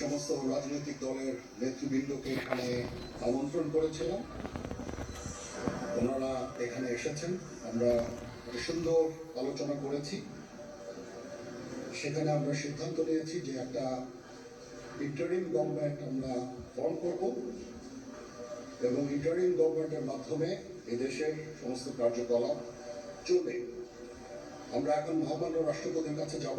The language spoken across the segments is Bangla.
সমস্ত রাজনৈতিক দলের নেতৃবৃন্দকে এখানে আমন্ত্রণ করেছিলাম। ওনারা এখানে এসেছেন। আমরা সুন্দর আলোচনা করেছি। সেখানে আমরা সিদ্ধান্ত নিয়েছি যে একটা ইন্টারিম গভর্নমেন্ট আমরা ফর্ম করব এবং ইন্টারিম গভর্নমেন্টের মাধ্যমে এদেশের সমস্ত কার্যকলাপ চলবে। আমরা এখন মহামান্য রাষ্ট্রপতির কাছে যাব।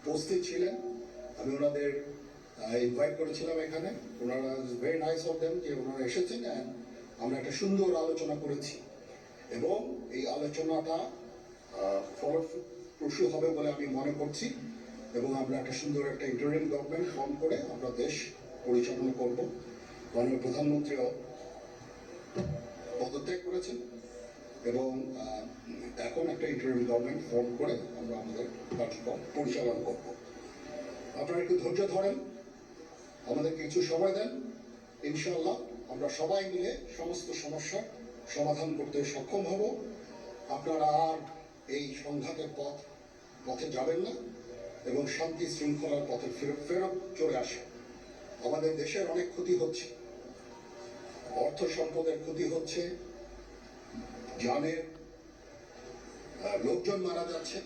উপস্থিত ছিলেন। আমি ওনাদের ইনভাইট করেছিলাম এখানে। ওনারা ভেরি নাইস অফ দেম যে ওনারা এসেছেন আমরা একটা সুন্দর আলোচনা করেছি। এবং এই আলোচনাটা ফলপ্রসূ হবে বলে আমি মনে করছি। এবং আমরা একটা সুন্দর একটা ইন্টারিম গভর্নমেন্ট ফর্ম করে আমরা দেশ পরিচালনা করব। মাননীয় প্রধানমন্ত্রীও পদত্যাগ করেছেন। এবং এখন একটা ইন্টারিম গভর্নমেন্ট ফর্ম করে আমরা আমাদের কার্যক্রম পরিচালনা করব। আপনারা একটু ধৈর্য ধরেন, আমাদের কিছু সময় দেন ইনশাল্লাহ আমরা সবাই মিলে সমস্ত সমস্যার সমাধান করতে সক্ষম হব। আপনারা আর এই সংঘাতের পথ, পথে যাবেন না এবং শান্তি শৃঙ্খলার পথে ফেরত ফেরত চলে আসেন। আমাদের দেশের অনেক ক্ষতি হচ্ছে, অর্থ সম্পদের ক্ষতি হচ্ছে আহ, লোকজন মারা যাচ্ছে।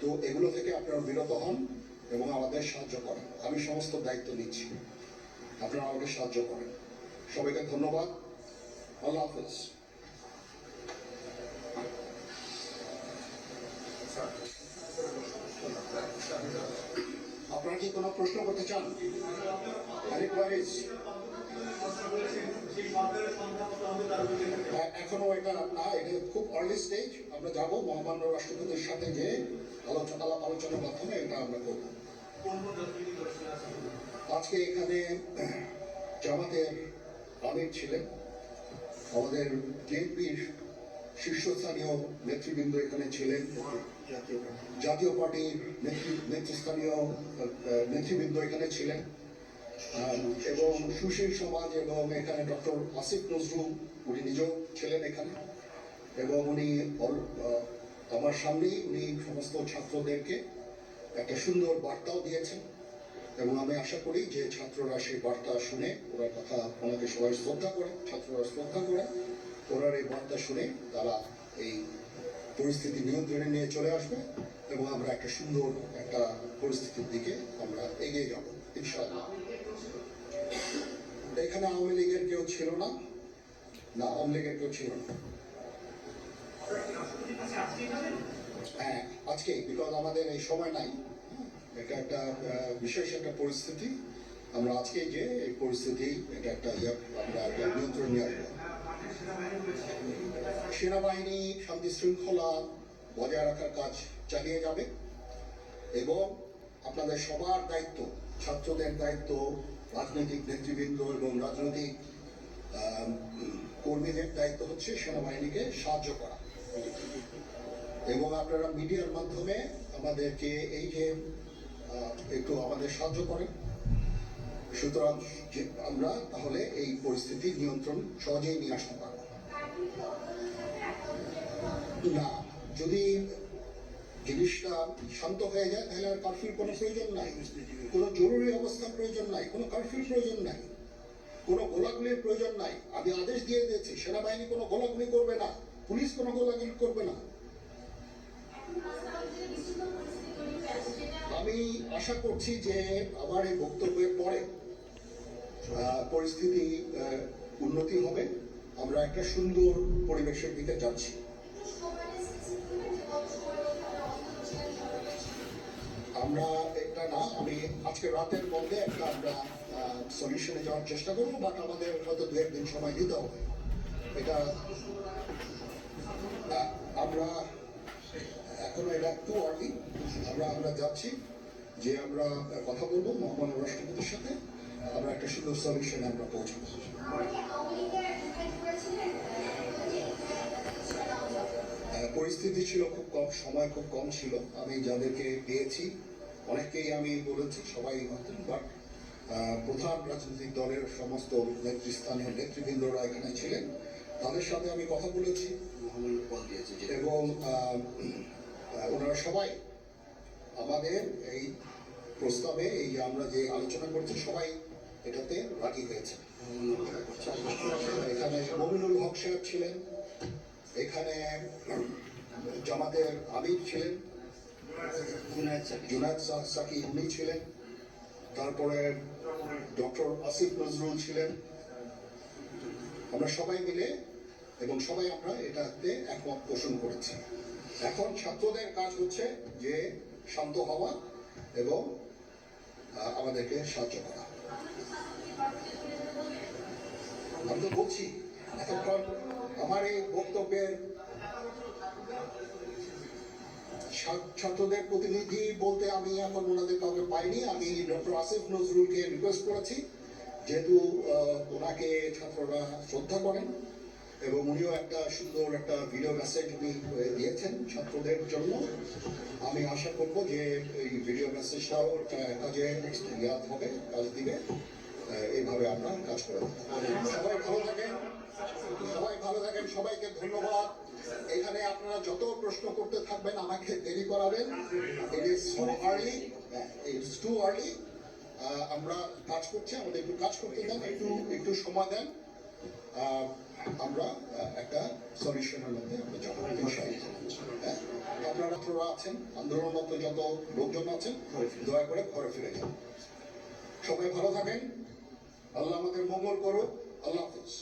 তো এগুলো থেকে আপনারা বিরত হন এবং আমাদের সাহায্য করেন। আমি সমস্ত দায়িত্ব নিচ্ছি। আপনারা আমাকে সাহায্য করেন। সবাইকে ধন্যবাদ। আল্লাহ হাফেজ। আপনারা কি কোনো প্রশ্ন করতে চান? হ্যাঁ, এখনও এটা না, এটা খুব আর্লি স্টেজ আমরা যাব মহামান্য রাষ্ট্রপতির সাথে যে আলোচনা আলাপ আলোচনার মাধ্যমে এটা আমরা করব। আজকে এখানে জামাতের আমির ছিলেন। আমাদের বিএনপির শীর্ষস্থানীয় নেতৃবৃন্দ এখানে ছিলেন। জাতীয় পার্টির নেতৃ নেতৃস্থানীয় নেতৃবৃন্দ এখানে ছিলেন। এবং সুশীল সমাজ এবং এখানে ডক্টর আসিফ নজরুল উনি নিজেও ছিলেন এখানে। এবং উনি আমার সামনেই উনি সমস্ত ছাত্রদেরকে একটা সুন্দর বার্তাও দিয়েছেন। এবং আমি আশা করি যে ছাত্ররা সেই বার্তা শুনে ওরা কথা ওনাকে সবাই শ্রদ্ধা করে, ছাত্ররা শ্রদ্ধা করে, ওনার এই বার্তা শুনে তারা এই পরিস্থিতি নিয়ন্ত্রণে নিয়ে চলে আসবে এবং আমরা একটা সুন্দর একটা পরিস্থিতির দিকে আমরা এগিয়ে যাব, ইনশাআল্লাহ। এখানে আওয়ামী লীগের কেউ ছিল না। না লীগের কেউ ছিল না। হ্যাঁ আজকে বিকজ আমাদের এই সময় নাই, এটা একটা বিশেষ একটা পরিস্থিতি। আমরা আজকে যে এই পরিস্থিতি, এটা একটা ইয়ে আমরা নিয়ন্ত্রণ নিয়ে আসব। সেনাবাহিনী শান্তি শৃঙ্খলা বজায় রাখার কাজ চালিয়ে যাবে এবং আপনাদের সবার দায়িত্ব, ছাত্রদের দায়িত্ব, রাজনৈতিক নেতৃবৃন্দ এবং রাজনৈতিক কর্মীদের দায়িত্ব হচ্ছে সেনাবাহিনীকে সাহায্য করা। এবং আপনারা মিডিয়ার মাধ্যমে আমাদেরকে এই যে একটু আমাদের সাহায্য করেন। সুতরাং আমরা তাহলে এই পরিস্থিতি নিয়ন্ত্রণ সহজেই নিয়ে আসতে পারব। না, যদি জিনিসটা শান্ত হয়ে যায়, তাহলে আর কারফিউর কোনো প্রয়োজন নাই। কোনো জরুরি অবস্থার প্রয়োজন নাই, কোনো কারফিউর প্রয়োজন নাই। কোনো গোলাগুলির প্রয়োজন নাই। আমি আদেশ দিয়ে দিয়েছি, সেনাবাহিনী কোনো গোলাগুলি করবে না, পুলিশ কোনো গোলাগুলি করবে না। আমি আশা করছি যে আমার এই বক্তব্যের পরে পরিস্থিতি উন্নতি হবে। আমরা একটা সুন্দর পরিবেশের দিকে যাচ্ছি। আমরা এটা না, আমি আজকে রাতের মধ্যে একটা আমরা সলিউশনে যাওয়ার চেষ্টা করব বাট আমাদের হয়তো দু একদিন সময় দিতে হবে। এটা আমরা এখনও এটা একটু আর্লি আমরা আমরা যাচ্ছি যে আমরা কথা বলব মহামান্য রাষ্ট্রপতির সাথে, আমরা একটা সুন্দর সলিউশনে আমরা পৌঁছাবো। পরিস্থিতি ছিল খুব কম, সময় খুব কম ছিল। আমি যাদেরকে পেয়েছি অনেককেই আমি বলেছি সবাই হতেন বাট প্রধান রাজনৈতিক দলের সমস্ত নেতৃস্থানীয় নেতৃবৃন্দরা এখানে ছিলেন। তাদের সাথে আমি কথা বলেছি। এবং ওনারা সবাই আমাদের এই প্রস্তাবে এই আমরা যে আলোচনা করছি সবাই এটাতে রাজি হয়েছে। এখানে মমিনুল হক সাহেব ছিলেন এখানে জামাতের আমির ছিলেন জুনায়দ সাকি উনি ছিলেন, তারপরে ডক্টর আসিফ নজরুল ছিলেন। আমরা সবাই মিলে এবং সবাই আমরা এটাতে একমত পোষণ করেছি। এখন ছাত্রদের কাজ হচ্ছে যে শান্ত হওয়া এবং আমাদেরকে সাহায্য করা। আমি তো বলছি এতক্ষণ আমার এই বক্তব্যের ছাত্রদের প্রতিনিধি বলতে আমি এখন ওনাদের কাউকে পাইনি, আমি ডক্টর আসিফ নজরুলকে রিকোয়েস্ট করেছি। যেহেতু ওনাকে ছাত্ররা শ্রদ্ধা করেন এবং উনিও একটা সুন্দর একটা ভিডিও মেসেজ উনি দিয়েছেন ছাত্রদের জন্য। আমি আশা করব যে এই ভিডিও মেসেজটাও কাজে ইয়াদ হবে, কাজ দিবে। এইভাবে আমরা কাজ করে সবাই ভালো থাকেন। সবাই ভালো থাকেন, সবাইকে ধন্যবাদ। এখানে আপনারা যত প্রশ্ন করতে থাকবেন, আমাকে দেরি করাবেন। It is so early it's too early আমরা কাজ করছি, আমাদের একটু কাজ করতে দেন একটু একটু সময় দেন। আমরা একটা সলিউশনের মধ্যে। হ্যাঁ? আপনারা আপনারা আছেন, আন্দোলনরত যত লোকজন আছেন, দয়া করে ঘরে ফিরে যান। সবাই ভালো থাকেন। আল্লাহ আমাদের মঙ্গল করো আল্লাহ হাফিজ।